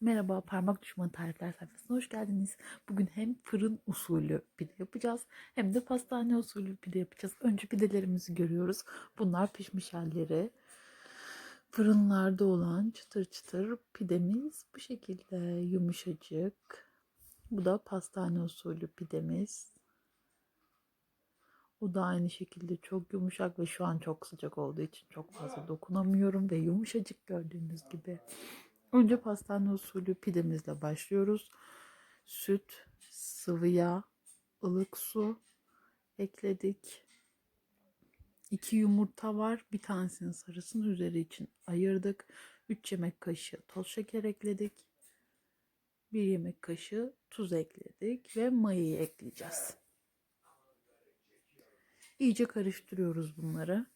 Merhaba, Parmak Düşmanı Tarifler sayfasına hoş geldiniz. Bugün hem fırın usulü pide yapacağız hem de pastane usulü pide yapacağız. Önce pidelerimizi görüyoruz. Bunlar pişmiş halleri. Fırınlarda olan çıtır çıtır pidemiz bu şekilde yumuşacık. Bu da pastane usulü pidemiz. O da aynı şekilde çok yumuşak ve şu an çok sıcak olduğu için çok fazla dokunamıyorum ve yumuşacık gördüğünüz gibi. Önce pastane usulü pidemizle başlıyoruz. Süt, sıvı yağ, ılık su ekledik. İki yumurta var. Bir tanesinin sarısını üzeri için ayırdık. 3 yemek kaşığı toz şeker ekledik. 1 yemek kaşığı tuz ekledik ve mayayı ekleyeceğiz. İyice karıştırıyoruz bunları.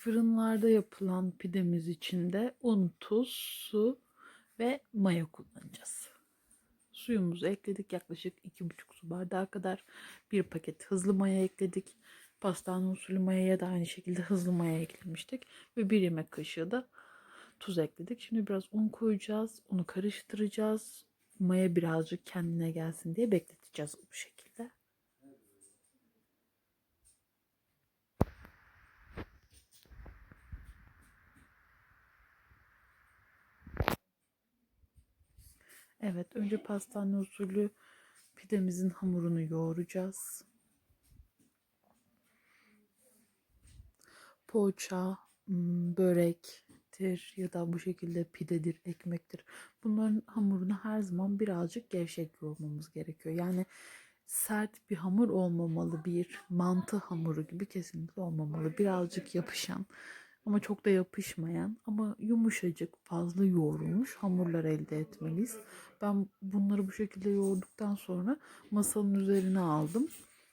Fırınlarda yapılan pidemiz için de un, tuz, su ve maya kullanacağız. Suyumuzu ekledik yaklaşık 2,5 su bardağı kadar. Bir paket hızlı maya ekledik. Pastane usulü mayaya da aynı şekilde hızlı maya eklemiştik. Ve bir yemek kaşığı da tuz ekledik. Şimdi biraz un koyacağız. Onu karıştıracağız. Maya birazcık kendine gelsin diye bekleteceğiz bu şekilde. Evet, önce pastane usulü pidemizin hamurunu yoğuracağız. Poğaça, hmm, börektir ya da bu şekilde pidedir, ekmektir. Bunların hamurunu her zaman birazcık gevşek yoğurmamız gerekiyor. Yani sert bir hamur olmamalı, bir mantı hamuru gibi kesinlikle olmamalı. Birazcık yapışan ama çok da yapışmayan ama yumuşacık fazla yoğrulmuş hamurlar elde etmeliyiz. Ben bunları bu şekilde yoğurduktan sonra masanın üzerine aldım.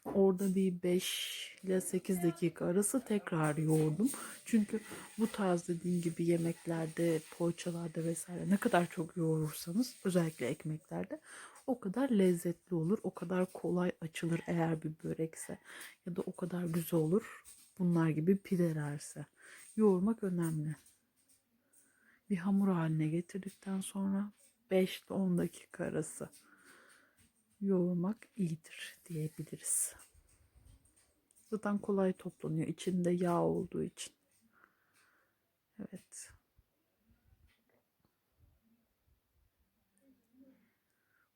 Orada bir 5 ile 8 dakika arası tekrar yoğurdum. Çünkü bu tarz dediğim gibi yemeklerde, poğaçalarda vesaire ne kadar çok yoğurursanız özellikle ekmeklerde o kadar lezzetli olur. O kadar kolay açılır eğer bir börekse ya da o kadar güzel olur. Bunlar gibi pidelerse yoğurmak önemli. Bir hamur haline getirdikten sonra 5 ile 10 dakika arası yoğurmak iyidir diyebiliriz. Zaten kolay toplanıyor. İçinde yağ olduğu için. Evet.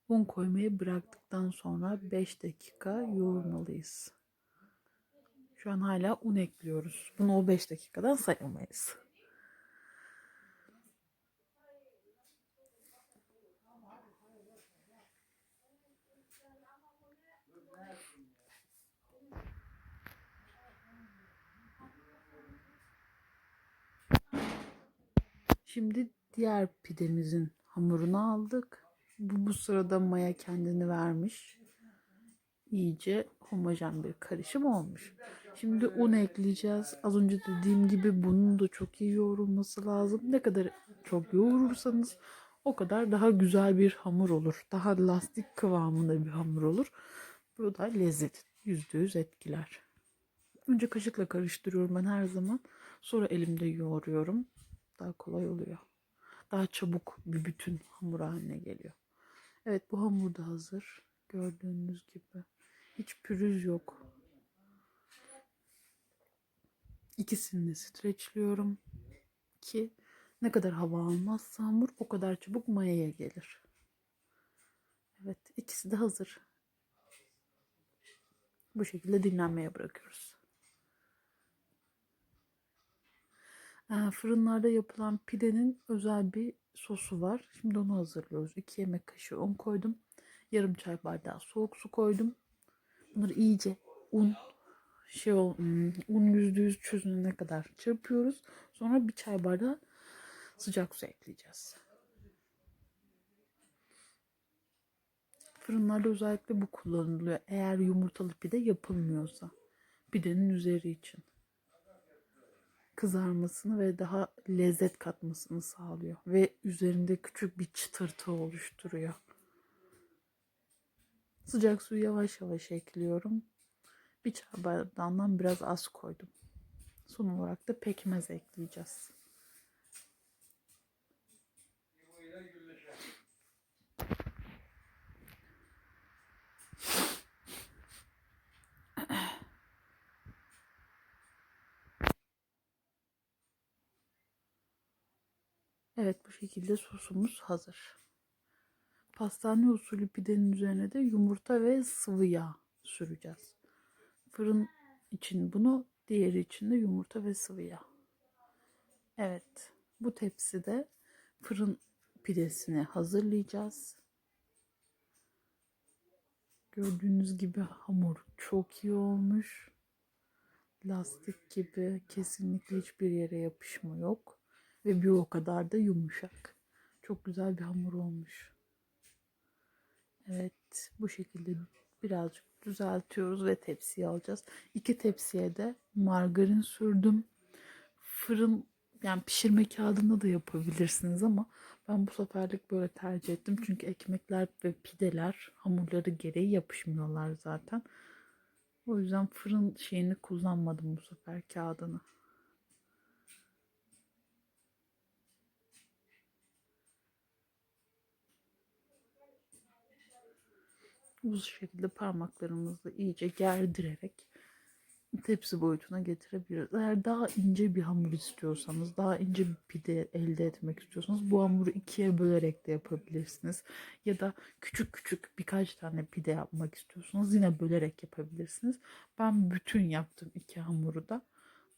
Un koymayı bıraktıktan sonra 5 dakika yoğurmalıyız. Şu an hala un ekliyoruz. Bunu o 5 dakikadan sayamayız. Şimdi diğer pidemizin hamurunu aldık. Bu, bu sırada maya kendini vermiş. İyice homojen bir karışım olmuş. Şimdi un ekleyeceğiz. Az önce dediğim gibi bunun da çok iyi yoğrulması lazım. Ne kadar çok yoğurursanız o kadar daha güzel bir hamur olur. Daha lastik kıvamında bir hamur olur. Bu da lezzet %100 etkiler. Önce kaşıkla karıştırıyorum ben her zaman. Sonra elimde yoğuruyorum. Daha kolay oluyor. Daha çabuk bir bütün hamur haline geliyor. Evet bu hamur da hazır. Gördüğünüz gibi. Hiç pürüz yok. İkisini de streçliyorum ki ne kadar hava almazsa hamur o kadar çabuk mayaya gelir. Evet ikisi de hazır. Bu şekilde dinlenmeye bırakıyoruz. Ee, fırınlarda yapılan pidenin özel bir sosu var. Şimdi onu hazırlıyoruz. 2 yemek kaşığı un koydum. Yarım çay bardağı soğuk su koydum. Bunları iyice un şey ol, hmm, un yüzde yüz çözünene kadar çırpıyoruz. Sonra bir çay bardağı sıcak su ekleyeceğiz. Fırınlarda özellikle bu kullanılıyor. Eğer yumurtalı pide yapılmıyorsa. Pidenin üzeri için. kızarmasını ve daha lezzet katmasını sağlıyor. Ve üzerinde küçük bir çıtırtı oluşturuyor. Sıcak suyu yavaş yavaş ekliyorum. Bir çay bardağından biraz az koydum. Son olarak da pekmez ekleyeceğiz. Evet bu şekilde sosumuz hazır. Pastane usulü pidenin üzerine de yumurta ve sıvı yağ süreceğiz. Fırın için bunu, diğeri için de yumurta ve sıvı yağ. Evet, bu tepside fırın pidesini hazırlayacağız. Gördüğünüz gibi hamur çok iyi olmuş. Lastik gibi kesinlikle hiçbir yere yapışma yok. Ve bir o kadar da yumuşak. Çok güzel bir hamur olmuş. Evet bu şekilde birazcık düzeltiyoruz ve tepsiye alacağız. İki tepsiye de margarin sürdüm. Fırın yani pişirme kağıdında da yapabilirsiniz ama ben bu seferlik böyle tercih ettim. Çünkü ekmekler ve pideler hamurları gereği yapışmıyorlar zaten. O yüzden fırın şeyini kullanmadım bu sefer kağıdını. Bu şekilde parmaklarımızla iyice gerdirerek tepsi boyutuna getirebiliriz. Eğer daha ince bir hamur istiyorsanız, daha ince bir pide elde etmek istiyorsanız bu hamuru ikiye bölerek de yapabilirsiniz. Ya da küçük küçük birkaç tane pide yapmak istiyorsanız yine bölerek yapabilirsiniz. Ben bütün yaptım iki hamuru da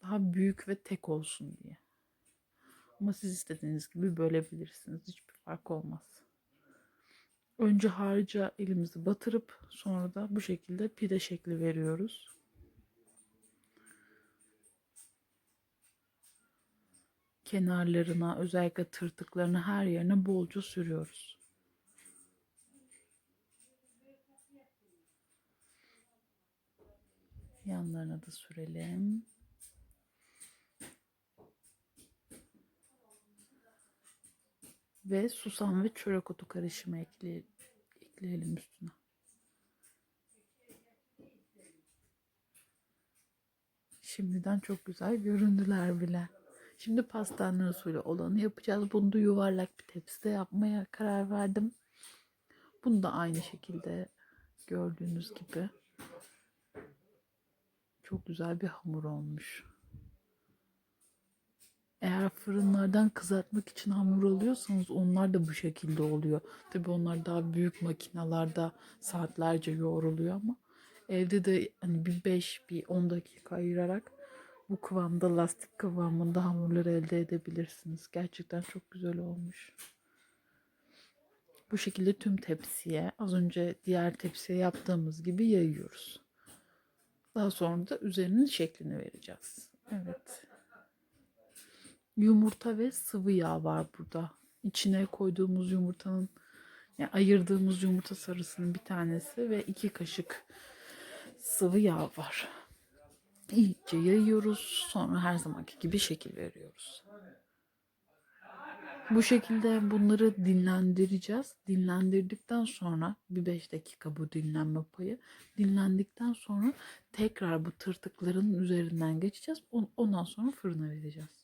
daha büyük ve tek olsun diye. Ama siz istediğiniz gibi bölebilirsiniz. Hiçbir fark olmaz. Önce harca elimizi batırıp sonra da bu şekilde pide şekli veriyoruz. Kenarlarına özellikle tırtıklarına her yerine bolca sürüyoruz. Yanlarına da sürelim. Ve susam ve çörek otu karışımı ekle, ekleyelim üstüne. Şimdiden çok güzel göründüler bile. Şimdi pastane usulü olanı yapacağız. Bunu da yuvarlak bir tepside yapmaya karar verdim. Bunu da aynı şekilde gördüğünüz gibi çok güzel bir hamur olmuş. Eğer fırınlardan kızartmak için hamur alıyorsanız onlar da bu şekilde oluyor. Tabi onlar daha büyük makinalarda saatlerce yoğruluyor ama evde de hani bir 5 bir 10 dakika ayırarak bu kıvamda lastik kıvamında hamurları elde edebilirsiniz. Gerçekten çok güzel olmuş. Bu şekilde tüm tepsiye az önce diğer tepsiye yaptığımız gibi yayıyoruz. Daha sonra da üzerinin şeklini vereceğiz. Evet yumurta ve sıvı yağ var burada. İçine koyduğumuz yumurtanın yani ayırdığımız yumurta sarısının bir tanesi ve iki kaşık sıvı yağ var. İyice yayıyoruz. Sonra her zamanki gibi şekil veriyoruz. Bu şekilde bunları dinlendireceğiz. Dinlendirdikten sonra bir 5 dakika bu dinlenme payı. Dinlendikten sonra tekrar bu tırtıkların üzerinden geçeceğiz. Ondan sonra fırına vereceğiz.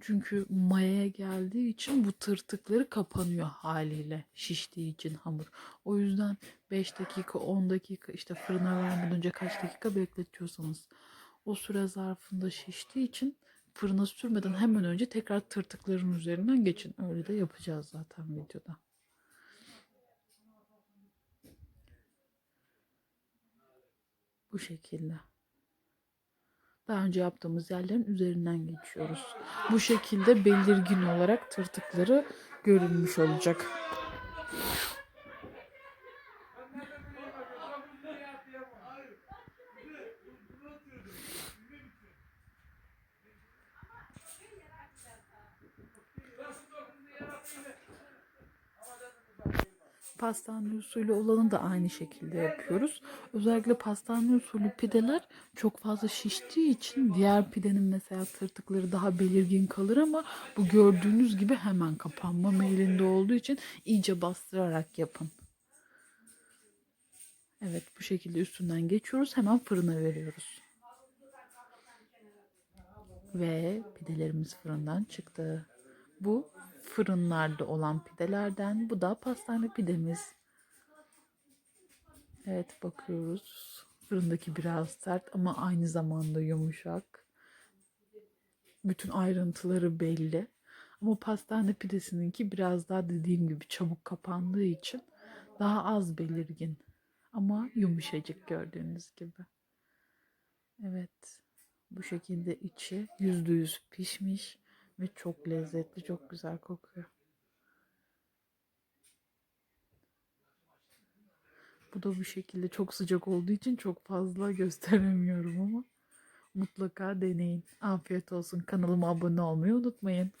Çünkü mayaya geldiği için bu tırtıkları kapanıyor haliyle şiştiği için hamur. O yüzden 5 dakika 10 dakika işte fırına vermeden önce kaç dakika bekletiyorsanız o süre zarfında şiştiği için fırına sürmeden hemen önce tekrar tırtıkların üzerinden geçin. Öyle de yapacağız zaten videoda. Bu şekilde. Daha önce yaptığımız yerlerin üzerinden geçiyoruz. Bu şekilde belirgin olarak tırtıkları görünmüş olacak. Pastane usulü olanı da aynı şekilde yapıyoruz. Özellikle pastane usulü pideler çok fazla şiştiği için diğer pidenin mesela tırtıkları daha belirgin kalır ama bu gördüğünüz gibi hemen kapanma meylinde olduğu için iyice bastırarak yapın. Evet bu şekilde üstünden geçiyoruz. Hemen fırına veriyoruz. Ve pidelerimiz fırından çıktı. Bu fırınlarda olan pidelerden. Bu da pastane pidemiz. Evet bakıyoruz. Fırındaki biraz sert ama aynı zamanda yumuşak. Bütün ayrıntıları belli. Ama pastane pidesininki biraz daha dediğim gibi çabuk kapandığı için daha az belirgin. Ama yumuşacık gördüğünüz gibi. Evet. Bu şekilde içi yüzde yüz pişmiş ve çok lezzetli, çok güzel kokuyor. Bu da bu şekilde çok sıcak olduğu için çok fazla gösteremiyorum ama mutlaka deneyin. Afiyet olsun. Kanalıma abone olmayı unutmayın.